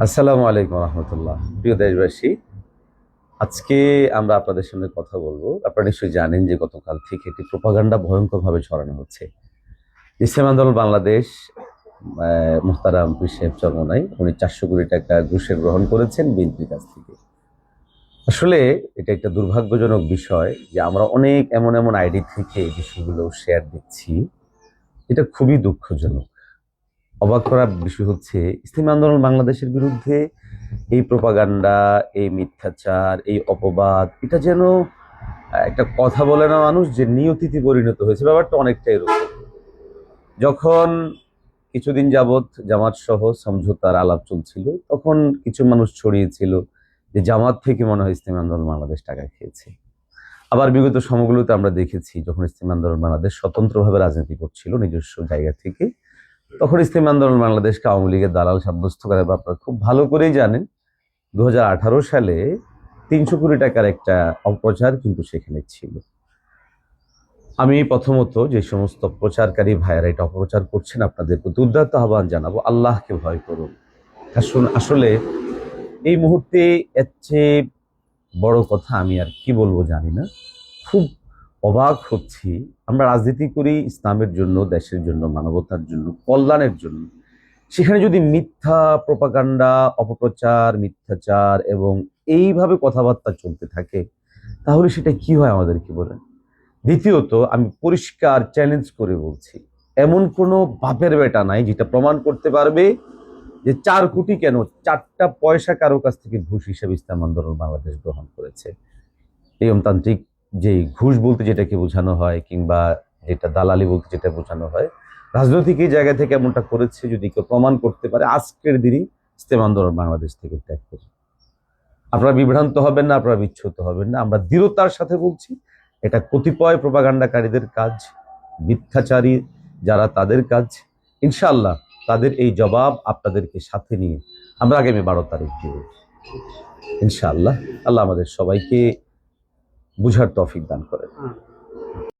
আসসালামু আলাইকুম রহমতুল্লাহ। প্রিয় দেশবাসী, আজকে আমরা আপনাদের সঙ্গে কথা বলব। আপনারা নিশ্চয়ই জানেন যে গতকাল থেকে একটি প্রোপাগান্ডা ভয়ঙ্করভাবে ছড়ানো হচ্ছে। ইসলাম আন্দোলন বাংলাদেশ মুহতারাম সাহেব চরমনাই, উনি চারশো কোটি টাকা ঘুষে গ্রহণ করেছেন বিএনপির কাছ থেকে। আসলে এটা একটা দুর্ভাগ্যজনক বিষয় যে আমরা অনেক এমন এমন আইডি থেকে এই বিষয়গুলো শেয়ার দিচ্ছি এটা খুবই দুঃখজনক। অবাক করার বিষয় হচ্ছে, ইসলামী আন্দোলন বাংলাদেশের বিরুদ্ধে এই প্রপাগান্ডা, এই মিথ্যাচার, এই অপবাদ, এটা যেন একটা কথা বলে না মানুষ যে নিয়তিতে পরিণত হয়েছে। ব্যাপারটা অনেকটাই এরকম। যখন কিছুদিন যাবৎ জামাত সহ সমঝোতার আলাপ চলছিল, তখন কিছু মানুষ ছড়িয়েছিল যে জামাত থেকে মনে হয় ইসলামী আন্দোলন বাংলাদেশ টাকা খেয়েছে। আবার বিগত সময়গুলোতে আমরা দেখেছি, যখন ইসলামী আন্দোলন বাংলাদেশ স্বতন্ত্রভাবে রাজনীতি করছিল, নিজস্ব জায়গা থেকে তখন ইসলামী আন্দোলন বাংলাদেশকে আওয়ামী লীগের দালাল সাব্যস্ত করে, বা আপনারা খুব ভালো করেই জানেন দু হাজার আঠারো সালে তিনশো কোটি টাকার একটা অপপ্রচার কিন্তু সেখানে ছিল। আমি প্রথমত যে সমস্ত প্রচারকারী ভাইয়েরা এটা অপপ্রচার করছেন, আপনাদের প্রতি উদ্যত আহ্বান জানাব, আল্লাহকে ভয় করুন। আসুন, আসলে এই মুহূর্তে এর চেয়ে বড় কথা আমি আর কি বলব জানি না। খুব অবাক হচ্ছি। আমরা রাজনীতি করি ইসলামের জন্য, দেশের জন্য, মানবতার জন্য, কল্যাণের জন্য। সেখানে যদি মিথ্যা প্রপাগান্ডা, অপপ্রচার, মিথ্যাচার এবং এইভাবে কথাবার্তা চলতে থাকে, তাহলে সেটা কি হয় আমাদেরকে বলেন? দ্বিতীয়ত, আমি পরিষ্কার চ্যালেঞ্জ করে বলছি, এমন কোনো বাপের বেটা নাই যেটা প্রমাণ করতে পারবে যে চার কোটি কেন চারটা পয়সা কারও কাছ থেকে ঘুষ হিসেবে ইসলাম আন্দোলন বাংলাদেশ গ্রহণ করেছে। এই নিয়মতান্ত্রিক যে ঘুষ বলতে যেটাকে বোঝানো হয় কিংবা যেটা দালালি বলতে যেটা বোঝানো হয়, রাজনৈতিক এই জায়গা থেকে এমনটা করেছে যদি কেউ প্রমাণ করতে পারে, আজকের দিনই ইসলাম আন্দোলন বাংলাদেশ থেকে ত্যাগ করে আপনারা বিভ্রান্ত হবেন না, আপনারা বিচ্ছুত হবেন না। আমরা দৃঢ়তার সাথে বলছি, এটা কতিপয় প্রপাগান্ডাকারীদের কাজ, মিথ্যাচারী যারা তাদের কাজ ইনশাল্লাহ তাদের এই জবাব আপনাদেরকে সাথে নিয়ে আমরা আগামী বারো তারিখ দেব ইনশাআল্লাহ, আল্লাহ আমাদের সবাইকে বুঝার তফিক দান করেন